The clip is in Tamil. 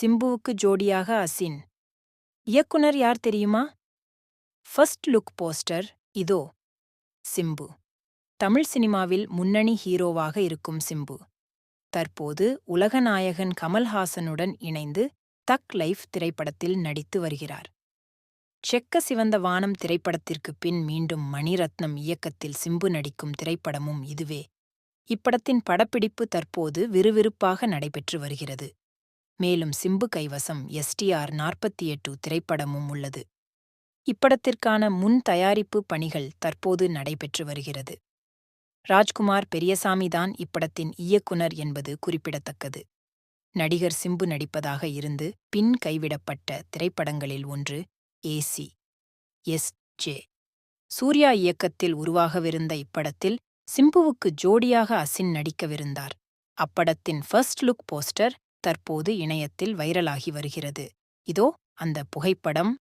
சிம்புவுக்கு ஜோடியாக அசின். இயக்குனர் யார் தெரியுமா? ஃபர்ஸ்ட் லுக் போஸ்டர் இதோ சிம்பு. தமிழ் சினிமாவில் முன்னணி ஹீரோவாக இருக்கும் சிம்பு. தற்போது உலகநாயகன் கமல்ஹாசனுடன் இணைந்து தக் லைஃப் திரைப்படத்தில் நடித்து வருகிறார். செக்க சிவந்த வானம் திரைப்படத்திற்கு பின் மீண்டும் மணிரத்னம் இயக்கத்தில் சிம்பு நடிக்கும் திரைப்படமும் இதுவே. இப்படத்தின் படப்பிடிப்பு தற்போது விறுவிறுப்பாக நடைபெற்று வருகிறது. மேலும் சிம்பு கைவசம் எஸ்டிஆர் நாற்பத்தி எட்டு திரைப்படமும் உள்ளது. இப்படத்திற்கான முன் தயாரிப்பு பணிகள் தற்போது நடைபெற்று வருகிறது. ராஜ்குமார் பெரியசாமிதான் இப்படத்தின் இயக்குனர் என்பது குறிப்பிடத்தக்கது. நடிகர் சிம்பு நடிப்பதாக இருந்து பின் கைவிடப்பட்ட திரைப்படங்களில் ஒன்று ஏசி எஸ் ஜே. சூர்யா இயக்கத்தில் உருவாகவிருந்த இப்படத்தில் சிம்புவுக்கு ஜோடியாக அசின் நடிக்கவிருந்தார். அப்படத்தின் ஃபர்ஸ்ட் லுக் போஸ்டர் தற்போது இணையத்தில் வைரலாகி வருகிறது. இதோ அந்த புகைப்படம்.